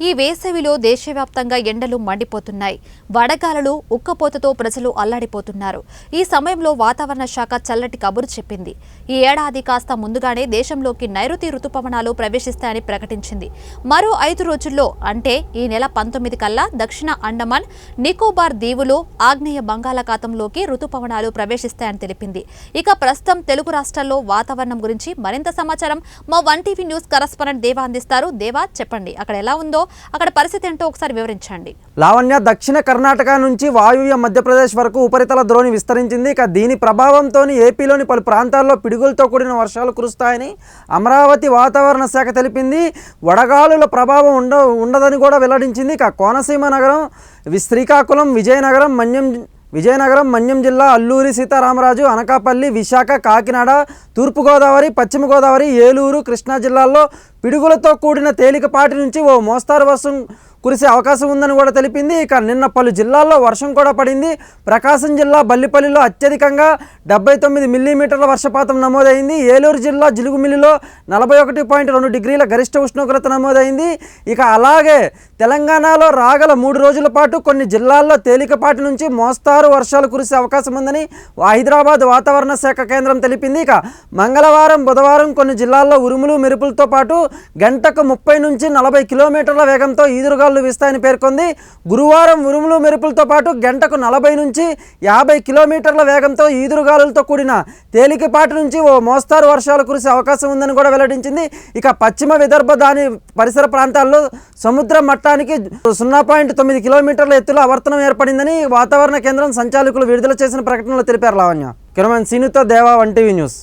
ఈ వేసవిలో దేశవ్యాప్తంగా ఎండలు మండిపోతున్నాయి. వడగాలులు ఉక్కపోతతో ప్రజలు అల్లాడిపోతున్నారు. ఈ సమయంలో వాతావరణ శాఖ చల్లటి కబురు చెప్పింది. ఈ ఏడాది కాస్త ముందుగానే దేశంలోకి నైరుతి రుతుపవనాలు ప్రవేశిస్తాయని ప్రకటించింది. మరో ఐదు రోజుల్లో అంటే ఈ నెల పంతొమ్మిది కల్లా దక్షిణ అండమాన్ నికోబార్ దీవులు ఆగ్నేయ బంగాళాఖాతంలోకి రుతుపవనాలు ప్రవేశిస్తాయని తెలిపింది. ఇక ప్రస్తుతం తెలుగు రాష్ట్రాల్లో వాతావరణం గురించి మరింత సమాచారం మా వన్ టీవీ న్యూస్ కరస్పాండెంట్ దేవా అందిస్తారు. దేవా చెప్పండి. అక్కడ ఎలా ఉందో? అక్కడ పరిస్థితి ఏంటో ఒకసారి వివరించండి. లావణ్య దక్షిణ కర్ణాటక నుంచి వాయువ్య మధ్యప్రదేశ్ వరకు ఉపరితల ద్రోణి విస్తరించింది. ఇక దీని ప్రభావంతో ఏపీలోని పలు ప్రాంతాల్లో పిడుగులతో కూడిన వర్షాలు కురుస్తాయని అమరావతి వాతావరణ శాఖ తెలిపింది. వడగాలుల ప్రభావం ఉండ ఉండదని కూడా వెల్లడించింది. ఇక కోనసీమ నగరం శ్రీకాకుళం విజయనగరం మన్యం విజయనగరం మన్యం జిల్లా అల్లూరి సీతారామరాజు అనకాపల్లి విశాఖ కాకినాడ తూర్పుగోదావరి పశ్చిమ గోదావరి ఏలూరు కృష్ణా జిల్లాల్లో పిడుగులతో కూడిన తేలికపాటి నుంచి ఓ మోస్తారు వర్షం కురిసే అవకాశం ఉందని కూడా తెలిపింది. ఇక నిన్న పలు జిల్లాల్లో వర్షం కూడా పడింది. ప్రకాశం జిల్లా బల్లిపల్లిలో అత్యధికంగా డెబ్బై తొమ్మిది మిల్లీమీటర్ల వర్షపాతం నమోదైంది. ఏలూరు జిల్లా జిలుగుమిల్లిలో నలభై ఒకటి పాయింట్ రెండు డిగ్రీల గరిష్ట ఉష్ణోగ్రత నమోదైంది. ఇక అలాగే తెలంగాణలో రాగల మూడు రోజుల పాటు కొన్ని జిల్లాల్లో తేలికపాటి నుంచి మోస్తారు వర్షాలు కురిసే అవకాశం ఉందని హైదరాబాద్ వాతావరణ శాఖ కేంద్రం తెలిపింది. ఇక మంగళవారం బుధవారం కొన్ని జిల్లాల్లో ఉరుములు మెరుపులతో పాటు గంటకు ముప్పై నుంచి నలభై కిలోమీటర్ల వేగంతో ఈదురుగాలు వీస్తాయని పేర్కొంది. గురువారం ఉరుములు మెరుపులతో పాటు గంటకు నలభై నుంచి యాభై కిలోమీటర్ల వేగంతో ఈదురుగాలులతో కూడిన తేలికపాటి నుంచి ఓ మోస్తారు వర్షాలు కురిసే అవకాశం ఉందని కూడా వెల్లడించింది. ఇక పశ్చిమ విదర్భ దాని పరిసర ప్రాంతాల్లో సముద్ర మట్టానికి సున్నా పాయింట్ తొమ్మిది కిలోమీటర్ల ఎత్తులో ఆవర్తనం ఏర్పడిందని వాతావరణ కేంద్రం సంచాలకులు విడుదల చేసిన ప్రకటనలో తెలిపారు లావణ్య. కెమెరామెన్ సీనుతో దేవా వన్ టీవీ న్యూస్.